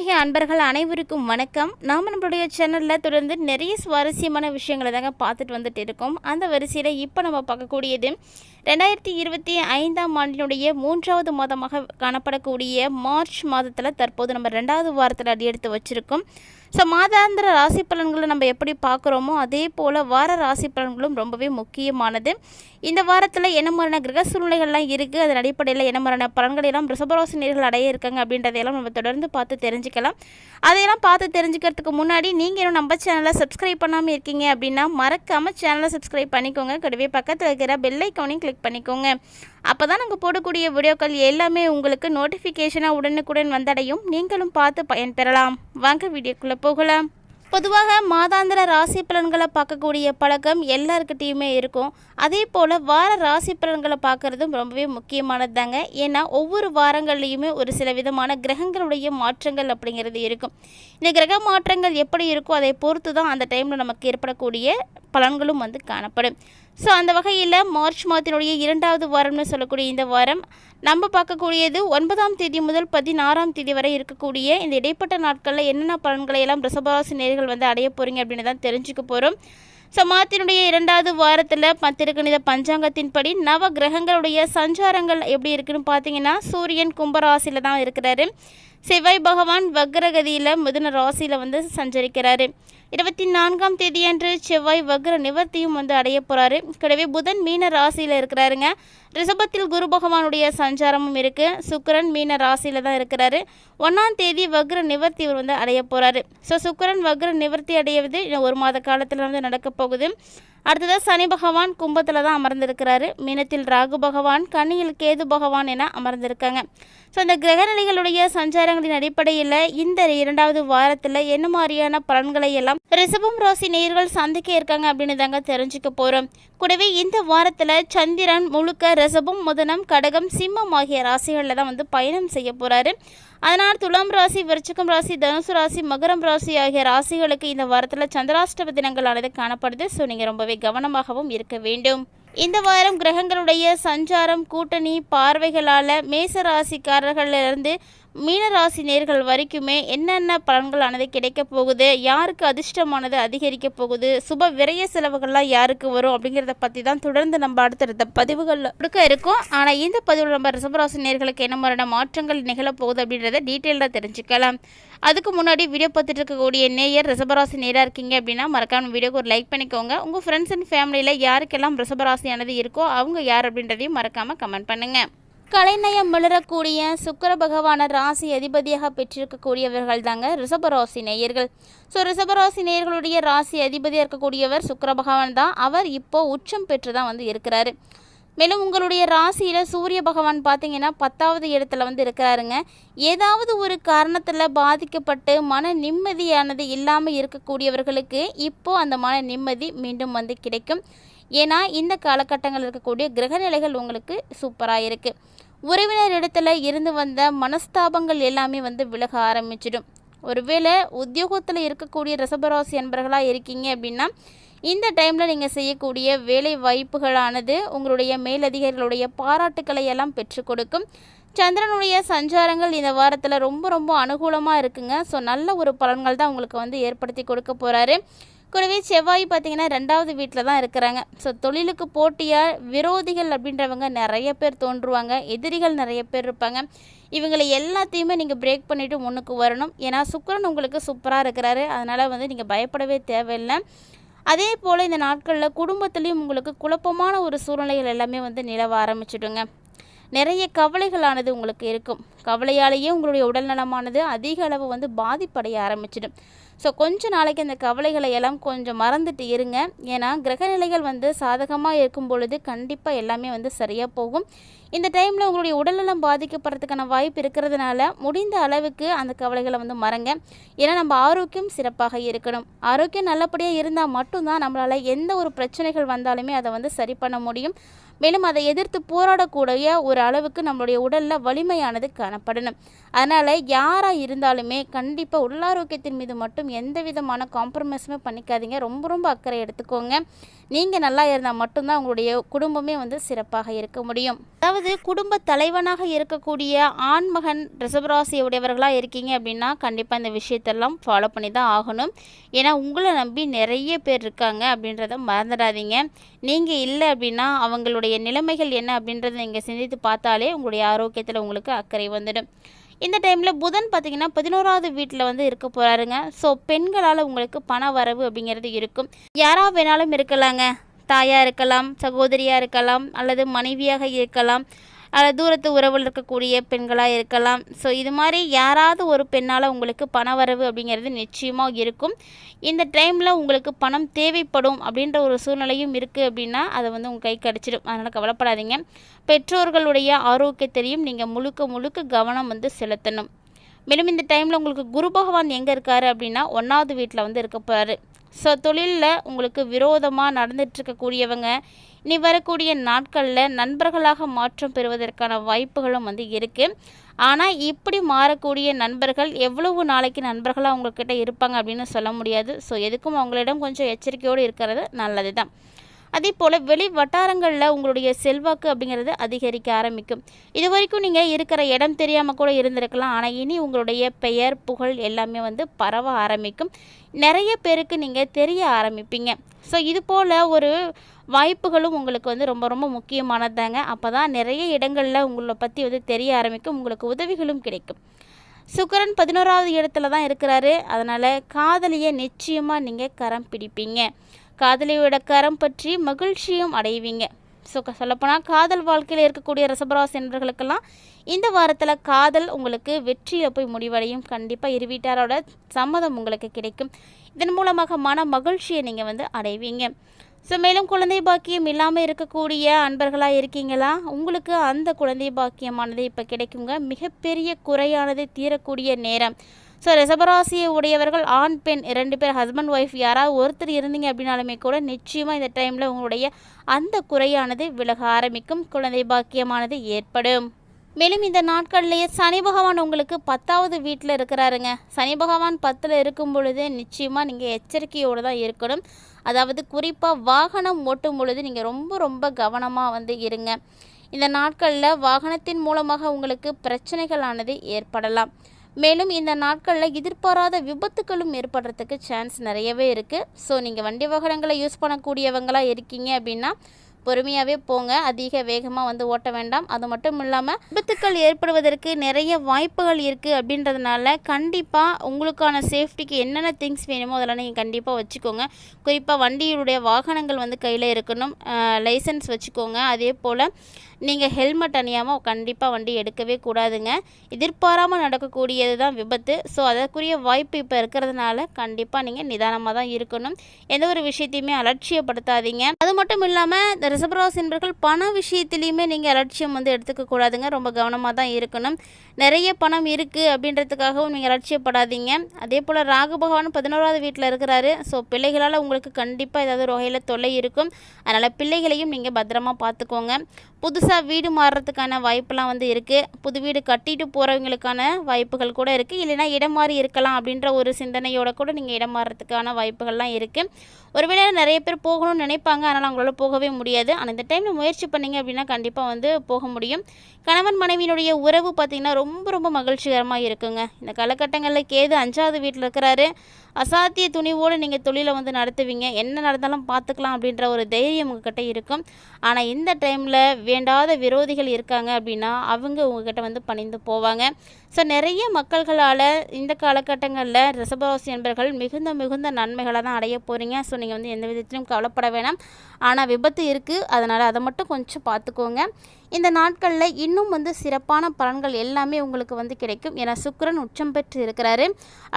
ஆன்மீக அன்பர்கள் அனைவருக்கும் வணக்கம். நாம் நம்மளுடைய சேனலில் தொடர்ந்து நிறைய சுவாரஸ்யமான விஷயங்களை தாங்க பார்த்துட்டு வந்துட்டு இருக்கோம். அந்த வரிசையில் இப்போ நம்ம பார்க்கக்கூடியது ரெண்டாயிரத்தி இருபத்தி ஐந்தாம் ஆண்டினுடைய மூன்றாவது மாதமாக காணப்படக்கூடிய மார்ச் மாதத்தில் தற்போது நம்ம ரெண்டாவது வாரத்தில் அடி எடுத்து வச்சுருக்கோம். ஸோ மாதாந்திர ராசி பலன்களை நம்ம எப்படி பார்க்குறோமோ அதே போல் வார ராசி பலன்களும் ரொம்பவே முக்கியமானது. இந்த வாரத்தில் என்ன மாதிரியான கிரக சூழ்நிலைகள்லாம் இருக்குது அதன் அடிப்படையில் என்ன மாதிரியான பலன்கள் எல்லாம் ரிஷபராசி நேர்கள் அடைய இருக்காங்க அப்படின்றதையெல்லாம் நம்ம தொடர்ந்து பார்த்து தெரிஞ்சுக்கலாம். அதையெல்லாம் பார்த்து தெரிஞ்சுக்கிறதுக்கு முன்னாடி நீங்கள் இன்னும் நம்ம சேனலை சப்ஸ்கிரைப் பண்ணாமல் இருக்கீங்க அப்படின்னா மறக்காமல் சேனலை சப்ஸ்கிரைப் பண்ணிக்கோங்க. கூடவே பக்கத்தில் இருக்கிற பெல்லைக்கவுனையும் கிளிக் பண்ணிக்கோங்க. அப்போ தான் நாங்கள் போடக்கூடிய வீடியோக்கள் எல்லாமே உங்களுக்கு நோட்டிஃபிகேஷனாக உடனுக்குடன் வந்தடையும். நீங்களும் பார்த்து பயன்பெறலாம் வாங்க வீடியோக்குள்ளே போகலாம். பொதுவாக மாதாந்திர ராசி பலன்களை பார்க்கக்கூடிய பழக்கம் எல்லாருக்கிட்டேயுமே இருக்கும். அதே போல் வார ராசி பலன்களை பார்க்குறதும் ரொம்பவே முக்கியமானது தாங்க ஏன்னா ஒவ்வொரு வாரங்கள்லேயுமே ஒரு சில விதமான கிரகங்களுடைய மாற்றங்கள் அப்படிங்கிறது இருக்கும். இந்த கிரக மாற்றங்கள் எப்படி இருக்கோ அதை பொறுத்து தான் அந்த டைமில் நமக்கு ஏற்படக்கூடிய பலன்களும் வந்து காணப்படும். ஸோ அந்த வகையில் மார்ச் மாதத்தினுடைய இரண்டாவது வாரம்னு சொல்லக்கூடிய இந்த வாரம் நம்ம பார்க்கக்கூடியது ஒன்பதாம் தேதி முதல் பதினாறாம் தேதி வரை இருக்கக்கூடிய இந்த இடைப்பட்ட நாட்களில் என்னென்ன பலன்களை எல்லாம் ரிசபராசி நேர்கள் வந்து அடைய போகிறீங்க அப்படின்னு தான் தெரிஞ்சுக்க போகிறோம் ஸோ மாதத்தினுடைய இரண்டாவது வாரத்தில் பத்திருக்கணித பஞ்சாங்கத்தின்படி நவ கிரகங்களுடைய சஞ்சாரங்கள் எப்படி இருக்குன்னு பார்த்தீங்கன்னா சூரியன் கும்பராசியில் தான் இருக்கிறாரு. செவ்வாய் பகவான் வக்ரகதியில் மிதுன ராசியில் வந்து சஞ்சரிக்கிறாரு. இருபத்தி நான்காம் தேதியன்று செவ்வாய் வக்ர நிவர்த்தியும் வந்து அடைய போகிறாரு கூடவே புதன் மீன ராசியில் இருக்கிறாருங்க. ரிஷபத்தில் குரு பகவானுடைய சஞ்சாரமும் இருக்குது சுக்கரன் மீன ராசியில் தான் இருக்கிறாரு. ஒன்றாம் தேதி வக்ர நிவர்த்தி இவர் வந்து அடைய போகிறாரு ஸோ சுக்கரன் வக்ர நிவர்த்தி அடையவது ஒரு மாத காலத்தில் வந்து நடக்க போகுது. அடுத்ததாக சனி பகவான் கும்பத்தில் தான் அமர்ந்திருக்கிறாரு. மீனத்தில் ராகு பகவான் கன்னியில் கேது பகவான் என அமர்ந்திருக்காங்க. ஸோ அந்த கிரகநிலைகளுடைய சஞ்சாரங்களின் அடிப்படையில் இந்த இரண்டாவது வாரத்தில் என்ன மாதிரியான பலன்களை எல்லாம் ரிஷபம் ராசி நேயர்கள் சந்திக்க இருக்காங்க அப்படின்னு தாங்க தெரிஞ்சுக்க போகிறோம் கூடவே இந்த வாரத்தில் சந்திரன் முழுக்க ரிஷபம் முதனம் கடகம் சிம்மம் ஆகிய ராசிகளில் தான் வந்து பயணம் செய்ய போகிறாரு அதனால் துலாம் ராசி விருச்சிகம் ராசி தனுசு ராசி மகரம் ராசி ஆகிய ராசிகளுக்கு இந்த வாரத்தில் சந்திராஷ்டம தினங்களானது காணப்படுது. ஸோ நீங்கள் ரொம்பவே கவனமாகவும் இருக்க வேண்டும். இந்த வாரம் கிரகங்களுடைய சஞ்சாரம் கூட்டணி பார்வைகளால் மேச ராசிக்காரர்களிலிருந்து மீனராசி நேர்கள் வரைக்குமே என்னென்ன பலன்களானது கிடைக்க போகுது? யாருக்கு அதிர்ஷ்டமானது அதிகரிக்க போகுது? சுப விரய செலவுகள்லாம் யாருக்கு வரும்? அப்படிங்கிறத பற்றி தான் தொடர்ந்து நம்ம அடுத்தடுத்த பதிவுகளில் கொடுக்க இருக்கும். ஆனால் இந்த பதிவில் நம்ம ரிசபராசி நேர்களுக்கு என்ன மாதிரியான மாற்றங்கள் நிகழப்போகுது அப்படின்றத டீட்டெயிலாக தெரிஞ்சுக்கலாம். அதுக்கு முன்னாடி வீடியோ பார்த்துட்டு இருக்கக்கூடிய நேயர் ரிசபராசி நேராக இருக்கீங்க அப்படின்னா மறக்காம வீடியோக்கு ஒரு லைக் பண்ணிக்கோங்க. உங்கள் ஃப்ரெண்ட்ஸ் அண்ட் ஃபேமிலியில் யாருக்கெல்லாம் ரிசபராசியானது இருக்கோ அவங்க யார் அப்படின்றதையும் மறக்காமல் கமெண்ட் பண்ணுங்கள் கலைநயம் மிளரக்கூடிய சுக்கர பகவான ராசி அதிபதியாக பெற்றிருக்கக்கூடியவர்கள் தாங்க ரிஷபராசி நேயர்கள். ஸோ ரிஷபராசி நேயர்களுடைய ராசி அதிபதியாக இருக்கக்கூடியவர் சுக்கர பகவான் தான். அவர் இப்போ உச்சம் பெற்று தான் வந்து இருக்கிறாரு. மேலும் உங்களுடைய ராசியில் சூரிய பகவான் பார்த்தீங்கன்னா பத்தாவது இடத்துல வந்து இருக்கிறாருங்க. ஏதாவது ஒரு காரணத்தில் பாதிக்கப்பட்டு மன நிம்மதியானது இல்லாமல் இருக்கக்கூடியவர்களுக்கு இப்போ அந்த மன நிம்மதி மீண்டும் வந்து கிடைக்கும். ஏன்னா இந்த காலகட்டங்களில் இருக்கக்கூடிய கிரகநிலைகள் உங்களுக்கு சூப்பராக இருக்குது உறவினர் இடத்துல இருந்து வந்த மனஸ்தாபங்கள் எல்லாமே வந்து விலக ஆரம்பிச்சிடும். ஒருவேளை உத்தியோகத்தில் இருக்கக்கூடிய ரசபராசி என்பர்களாக இருக்கீங்க அப்படின்னா இந்த டைமில் நீங்கள் செய்யக்கூடிய வேலை வாய்ப்புகளானது உங்களுடைய மேலதிகாரிகளுடைய பாராட்டுக்களை எல்லாம் பெற்றுக் கொடுக்கும். சந்திரனுடைய சஞ்சாரங்கள் இந்த வாரத்தில் ரொம்ப ரொம்ப அனுகூலமாக இருக்குங்க. ஸோ நல்ல ஒரு பலன்கள் தான் உங்களுக்கு வந்து ஏற்படுத்தி கொடுக்க போகிறாரு கூடவே செவ்வாய் பார்த்தீங்கன்னா ரெண்டாவது வீட்டில் தான் இருக்கிறாங்க. ஸோ தொழிலுக்கு போட்டியாக விரோதிகள் அப்படின்றவங்க நிறைய பேர் தோன்றுவாங்க. எதிரிகள் நிறைய பேர் இருப்பாங்க. இவங்களை எல்லாத்தையுமே நீங்கள் பிரேக் பண்ணிவிட்டு முன்னுக்கு வரணும். ஏன்னா சுக்கரன் உங்களுக்கு சூப்பராக இருக்கிறாரு. அதனால் வந்து நீங்கள் பயப்படவே தேவையில்லை. அதே போல் இந்த நாட்களில் குடும்பத்துலேயும் உங்களுக்கு குழப்பமான ஒரு சூழ்நிலைகள் எல்லாமே வந்து நிலவ ஆரம்பிச்சிடுங்க. நிறைய கவலைகளானது உங்களுக்கு இருக்கும். கவலையாலேயே உங்களுடைய உடல் நலமானது அதிக அளவு வந்து பாதிப்படைய ஆரம்பிச்சிடும். ஸோ கொஞ்ச நாளைக்கு அந்த கவலைகளை எல்லாம் கொஞ்சம் மறந்துட்டு இருங்க. ஏன்னா கிரகநிலைகள் வந்து சாதகமாக இருக்கும் பொழுது கண்டிப்பாக எல்லாமே வந்து சரியாக போகும். இந்த டைமில் உங்களுடைய உடல்நலம் பாதிக்கப்படுறதுக்கான வாய்ப்பு இருக்கிறதுனால முடிந்த அளவுக்கு அந்த கவலைகளை வந்து மறங்க. ஏன்னா நம்ம ஆரோக்கியம் சிறப்பாக இருக்கணும். ஆரோக்கியம் நல்லபடியாக இருந்தால் மட்டும்தான் நம்மளால் எந்த ஒரு பிரச்சனைகள் வந்தாலுமே அதை வந்து சரி பண்ண முடியும். மேலும் அதை எதிர்த்து போராடக்கூடிய ஒரு அளவுக்கு நம்மளுடைய உடலில் வலிமையானது காணப்படணும். அதனால் யாராக இருந்தாலுமே கண்டிப்பாக உள்ளாரோக்கியத்தின் மீது மட்டும் எந்த விதமான காம்ப்ரமைஸுமே பண்ணிக்காதீங்க. ரொம்ப ரொம்ப அக்கறை எடுத்துக்கோங்க. நீங்கள் நல்லா இருந்தால் மட்டும்தான் உங்களுடைய குடும்பமே வந்து சிறப்பாக இருக்க முடியும். அதாவது குடும்ப தலைவனாக இருக்கக்கூடிய ஆண்மகன் ரிசபராசியுடையவர்களாக இருக்கீங்க அப்படின்னா கண்டிப்பாக இந்த விஷயத்தெல்லாம் ஃபாலோ பண்ணி தான் ஆகணும். ஏன்னா உங்களை நம்பி நிறைய பேர் இருக்காங்க அப்படின்றத மறந்துடாதீங்க. நீங்கள் இல்லை அப்படின்னா அவங்களுடைய நிலைமைகள் என்ன அப்படின்றத நீங்கள் சிந்தித்து பார்த்தாலே உங்களுடைய ஆரோக்கியத்தில் உங்களுக்கு அக்கறை வந்துடும். இந்த டைமில் புதன் பார்த்தீங்கன்னா பதினோராவது வீட்டில் வந்து இருக்க போகிறாருங்க ஸோ பெண்களால் உங்களுக்கு பண வரவு அப்படிங்கிறது இருக்கும். யாரா வேணாலும் இருக்கலாங்க. தாயாக இருக்கலாம் சகோதரியாக இருக்கலாம் அல்லது மனைவியாக இருக்கலாம். தூரத்து உறவில் இருக்கக்கூடிய பெண்களாக இருக்கலாம். ஸோ இது மாதிரி யாராவது ஒரு பெண்ணால் உங்களுக்கு பண வரவு அப்படிங்கிறது நிச்சயமாக இருக்கும். இந்த டைமில் உங்களுக்கு பணம் தேவைப்படும் அப்படின்ற ஒரு சூழ்நிலையும் இருக்குது அப்படின்னா அதை வந்து உங்கள் கை கடிச்சிடும். அதனால் கவலைப்படாதீங்க. பெற்றோர்களுடைய ஆரோக்கியத்திலையும் நீங்கள் முழுக்க முழுக்க கவனம் வந்து செலுத்தணும். மேலும் இந்த டைமில் உங்களுக்கு குரு பகவான் எங்கே இருக்காரு அப்படின்னா ஒன்றாவது வீட்டில் வந்து இருக்க போகிறாரு ஸோ தொழிலில் உங்களுக்கு விரோதமாக நடந்துட்டுருக்கக்கூடியவங்க இனி வரக்கூடிய நாட்களில் நண்பர்களாக மாற்றம் பெறுவதற்கான வாய்ப்புகளும் வந்து இருக்குது ஆனால் இப்படி மாறக்கூடிய நண்பர்கள் எவ்வளவு நாளைக்கு நண்பர்களாக உங்கள்கிட்ட இருப்பாங்க அப்படின்னு சொல்ல முடியாது. ஸோ எதுக்கும் அவங்களிடம் கொஞ்சம் எச்சரிக்கையோடு இருக்கிறது நல்லது தான் அதே போல் வெளி வட்டாரங்களில் உங்களுடைய செல்வாக்கு அப்படிங்கிறது அதிகரிக்க ஆரம்பிக்கும். இது வரைக்கும் நீங்கள் இருக்கிற இடம் தெரியாமல் கூட இருந்திருக்கலாம். ஆனால் இனி உங்களுடைய பெயர் புகழ் எல்லாமே வந்து பரவ ஆரம்பிக்கும். நிறைய பேருக்கு நீங்கள் தெரிய ஆரம்பிப்பீங்க. ஸோ இது போல் ஒரு வாய்ப்புகளும் உங்களுக்கு வந்து ரொம்ப ரொம்ப முக்கியமானதாங்க. அப்போ தான் நிறைய இடங்களில் உங்களை பற்றி வந்து தெரிய ஆரம்பிக்கும். உங்களுக்கு உதவிகளும் கிடைக்கும். சுக்கரன் பதினோராவது இடத்துல தான் இருக்கிறாரு. அதனால் காதலியை நிச்சயமாக நீங்கள் கரம் பிடிப்பீங்க. காதலியோட கரம் பற்றி மகிழ்ச்சியும் அடைவீங்க. ஸோ சொல்லப்போனால் காதல் வாழ்க்கையில் இருக்கக்கூடிய ரசபராஸ் என்பர்களுக்கெல்லாம் இந்த வாரத்தில் காதல் உங்களுக்கு வெற்றியில் போய் முடிவடையும். கண்டிப்பாக இரு வீட்டாரோட சம்மதம் உங்களுக்கு கிடைக்கும். இதன் மூலமாக மன மகிழ்ச்சியை நீங்கள் வந்து அடைவீங்க. ஸோ மேலும் குழந்தை பாக்கியம் இல்லாமல் இருக்கக்கூடிய அன்பர்களாக இருக்கீங்களா? உங்களுக்கு அந்த குழந்தை பாக்கியமானது இப்போ கிடைக்குங்க. மிகப்பெரிய குறையானது தீரக்கூடிய நேரம். ஸோ ரிசபராசியை உடையவர்கள் ஆண் பெண் இரண்டு பேர் ஹஸ்பண்ட் ஒய்ஃப் யாராவது ஒருத்தர் இருந்தீங்க அப்படின்னாலுமே கூட நிச்சயமாக இந்த டைமில் உங்களுடைய அந்த குறையானது விலக ஆரம்பிக்கும். குழந்தை பாக்கியமானது ஏற்படும். மேலும் இந்த நாட்கள்லேயே சனி பகவான் உங்களுக்கு பத்தாவது வீட்டில் இருக்கிறாருங்க. சனி பகவான் பத்தில் இருக்கும் பொழுது நிச்சயமாக நீங்கள் எச்சரிக்கையோடு தான் இருக்கணும். அதாவது குறிப்பாக வாகனம் ஓட்டும் பொழுது நீங்கள் ரொம்ப ரொம்ப கவனமாக வந்து இருங்க. இந்த நாட்களில் வாகனத்தின் மூலமாக உங்களுக்கு பிரச்சனைகளானது ஏற்படலாம். மேலும் இந்த நாட்களில் எதிர்பாராத விபத்துகளும் ஏற்படுறதுக்கு சான்ஸ் நிறையவே இருக்குது ஸோ நீங்கள் வண்டி வாகனங்களை யூஸ் பண்ணக்கூடியவங்களாக இருக்கீங்க அப்படின்னா பொறுமையாகவே போங்க. அதிக வேகமாக வந்து ஓட்ட வேண்டாம். அது மட்டும் இல்லாமல் விபத்துக்கள் ஏற்படுவதற்கு நிறைய வாய்ப்புகள் இருக்குது அப்படின்றதுனால கண்டிப்பாக உங்களுக்கான சேஃப்டிக்கு என்னென்ன திங்ஸ் வேணுமோ அதெல்லாம் நீங்கள் கண்டிப்பாக வச்சுக்கோங்க. குறிப்பாக வண்டியுடைய வாகனங்கள் வந்து கையில் இருக்கணும். லைசன்ஸ் வச்சுக்கோங்க. அதே போல் நீங்கள் ஹெல்மெட் அணியாமல் கண்டிப்பாக வண்டி எடுக்கவே கூடாதுங்க. எதிர்பாராமல் நடக்கக்கூடியது தான் விபத்து. ஸோ அதற்குரிய வாய்ப்பு இப்போ இருக்கிறதுனால கண்டிப்பாக நீங்கள் நிதானமாக தான் இருக்கணும். எந்த ஒரு விஷயத்தையுமே அலட்சியப்படுத்தாதீங்க. அது மட்டும் இல்லாமல் இந்த என்பர்கள் பண விஷயத்துலேயுமே நீங்கள் அலட்சியம் வந்து எடுத்துக்க கூடாதுங்க. ரொம்ப கவனமாக தான் இருக்கணும். நிறைய பணம் இருக்குது அப்படின்றதுக்காகவும் நீங்கள் அலட்சியப்படாதீங்க. அதே போல் ராகு பகவான் பதினோராவது வீட்டில் இருக்கிறாரு. ஸோ பிள்ளைகளால் உங்களுக்கு கண்டிப்பாக ஏதாவது ஒரு வகையில் தொல்லை இருக்கும். அதனால் பிள்ளைகளையும் நீங்கள் பத்திரமா பார்த்துக்கோங்க. புதுசாக வீடு மாறுறதுக்கான வாய்ப்புலாம் வந்து இருக்குது புது வீடு கட்டிட்டு போகிறவங்களுக்கான வாய்ப்புகள் கூட இருக்குது இல்லைனா இடம் மாறி இருக்கலாம் அப்படின்ற ஒரு சிந்தனையோட கூட நீங்கள் இடம் மாறுறதுக்கான வாய்ப்புகள்லாம் இருக்குது ஒருவேளை நிறைய பேர் போகணும்னு நினைப்பாங்க. அதனால் அவங்களால போகவே முடியாது. ஆனால் இந்த டைமில் முயற்சி பண்ணிங்க அப்படின்னா கண்டிப்பாக வந்து போக முடியும். கணவன் மனைவியினுடைய உறவு பார்த்திங்கன்னா ரொம்ப ரொம்ப மகிழ்ச்சிகரமாக இருக்குங்க. இந்த காலகட்டங்களில் கேது அஞ்சாவது வீட்டில் இருக்கிறாரு. அசாத்திய துணிவோடு நீங்கள் தொழிலை வந்து நடத்துவீங்க. என்ன நடந்தாலும் பார்த்துக்கலாம் அப்படின்ற ஒரு தைரியம் உங்ககிட்ட இருக்கும். ஆனால் இந்த டைமில் வேண்டாத விரோதிகள் இருக்காங்க அப்படின்னா அவங்க உங்ககிட்ட வந்து பணிந்து போவாங்க. ஸோ நிறைய மக்கள்களால் இந்த காலகட்டங்களில் ரிசபராசி என்பர்கள் மிகுந்த மிகுந்த நன்மைகளை தான் அடைய போகிறீங்க ஸோ நீங்கள் வந்து எந்த விதத்திலும் கவலைப்பட வேணாம். ஆனால் விபத்து இருக்குது அதனால் அதை மட்டும் கொஞ்சம் பார்த்துக்கோங்க. இந்த நாட்களில் இன்னும் வந்து சிறப்பான பலன்கள் எல்லாமே உங்களுக்கு வந்து கிடைக்கும். ஏன்னா சுக்கரன் உச்சம் பெற்று இருக்கிறாரு.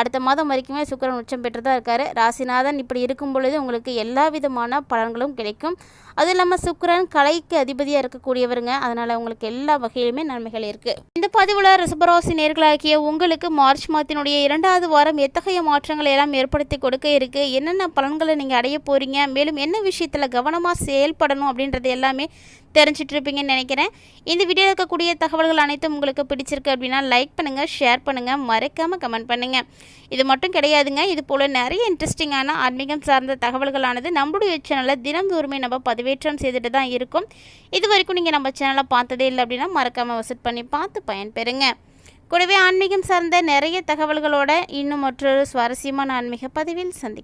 அடுத்த மாதம் வரைக்குமே சுக்கரன் உச்சம் பெற்று தான் இருக்காரு. ராசிநாதன் இப்படி இருக்கும் பொழுது உங்களுக்கு எல்லா விதமான பலன்களும் கிடைக்கும். அதுவும் இல்லாமல் சுக்கரன் கலைக்கு அதிபதியாக இருக்கக்கூடியவருங்க. அதனால் உங்களுக்கு எல்லா வகையிலுமே நன்மைகள் இருக்குது இந்த பதிவில் ரிசபராசி நேர்களாகிய உங்களுக்கு மார்ச் மாதத்தினுடைய இரண்டாவது வாரம் எத்தகைய மாற்றங்களை எல்லாம் ஏற்படுத்தி கொடுக்க இருக்குது என்னென்ன பலன்களை நீங்கள் அடைய போகிறீங்க மேலும் என்ன விஷயத்தில் கவனமாக செயல்படணும் அப்படின்றது எல்லாமே தெரிஞ்சிட்ருப்பீங்கன்னு நினைக்கிறேன். நினைக்கிறேன் இந்த வீடியோவில் இருக்கக்கூடிய தகவல்கள் அனைத்தும் உங்களுக்கு பிடிச்சிருக்கு அப்படின்னா லைக் பண்ணுங்கள் ஷேர் பண்ணுங்கள் மறக்காமல் கமெண்ட் பண்ணுங்கள் இது மட்டும் கிடையாதுங்க. இது போல் நிறைய இன்ட்ரெஸ்டிங்கான ஆன்மீகம் சார்ந்த தகவல்களானது நம்மளுடைய சேனலில் தினந்தோறுமே நம்ம பதிவேற்றம் செய்துட்டு தான் இருக்கும். இது வரைக்கும் நீங்கள் நம்ம சேனலை பார்த்ததே இல்லை அப்படின்னா மறக்காமல் விசிட் பண்ணி பார்த்து பயன்பெறுங்க. கூடவே ஆன்மீகம் சார்ந்த நிறைய தகவல்களோட இன்னும் மற்றொரு சுவாரஸ்யமான ஆன்மீக பதிவில் சந்திக்கும்